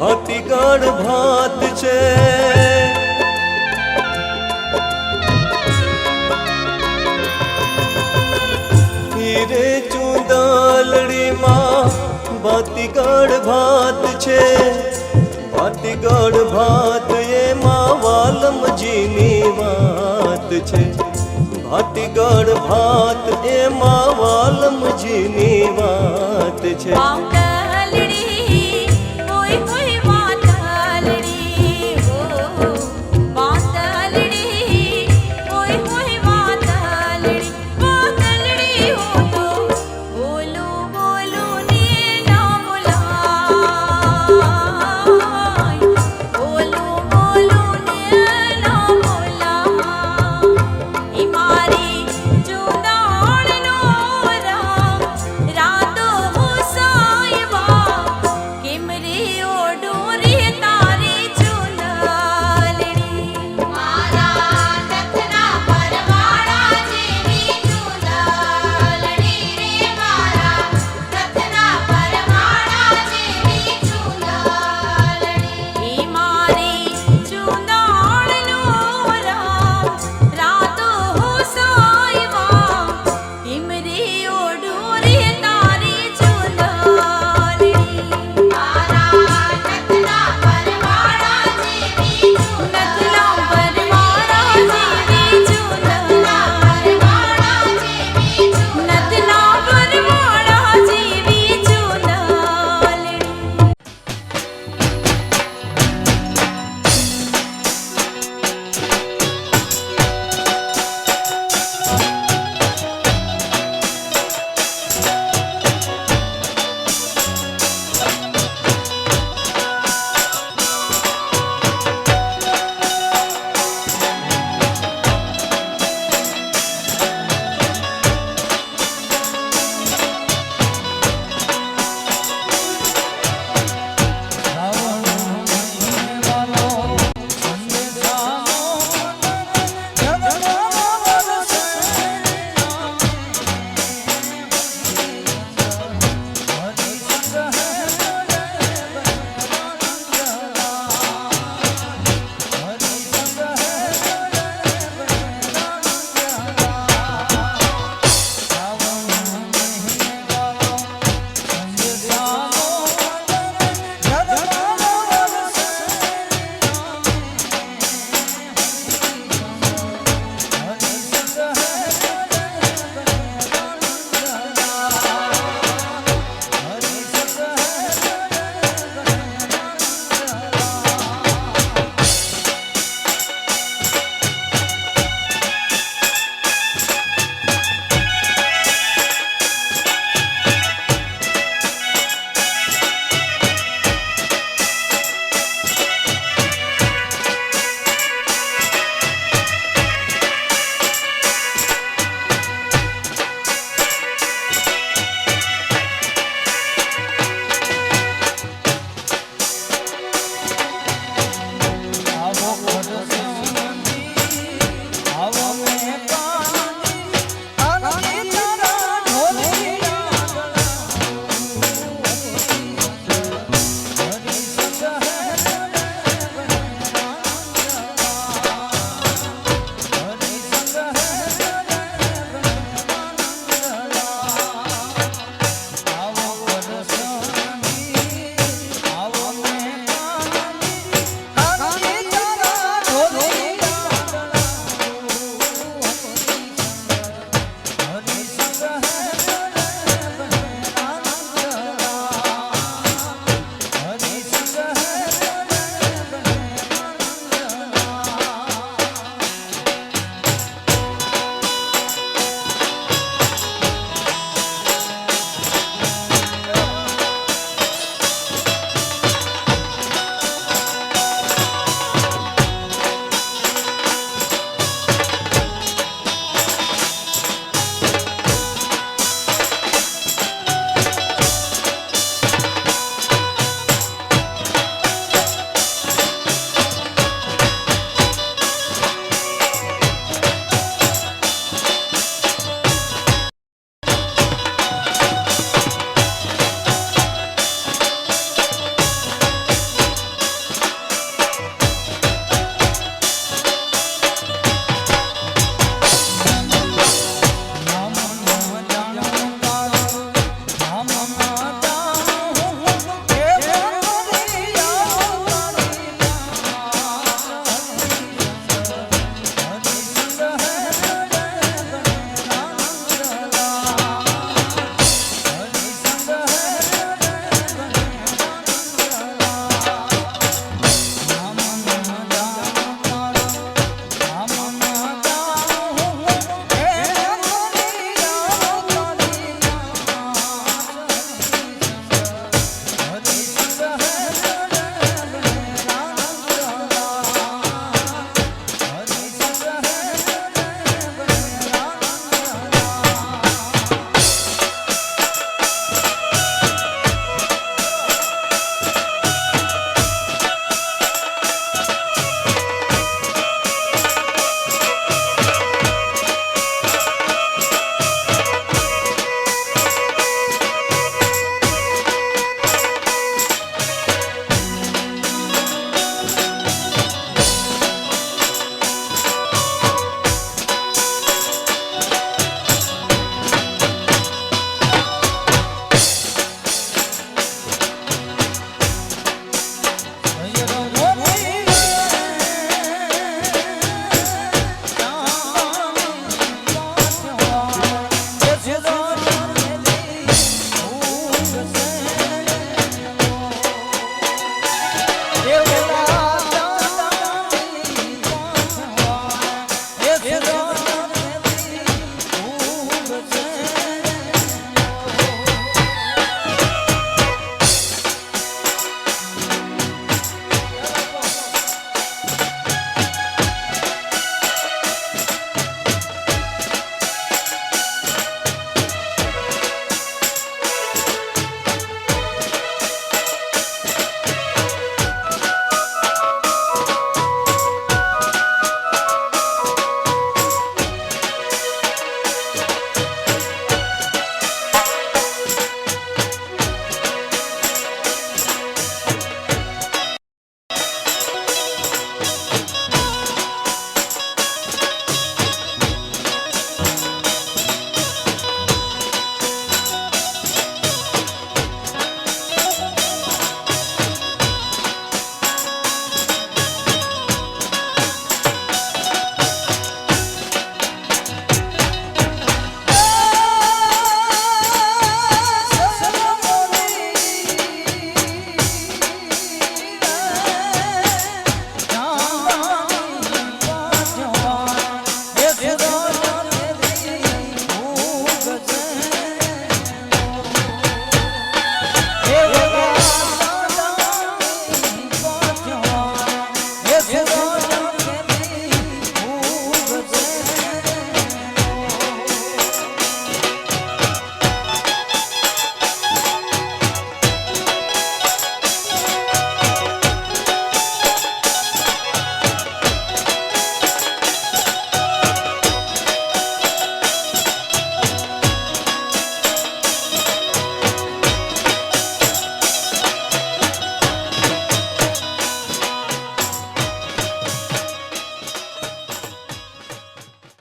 ભાતીગળ ભાત છે. હીરે ચુંદાલડીમાં ભાતીગળ ભાત છે. ભાતીગળ ભાત એમાં વાલમજીની વાત છે. ભાતીગળ ભાત એમાં વાલમજીની વાત છે. પાઉં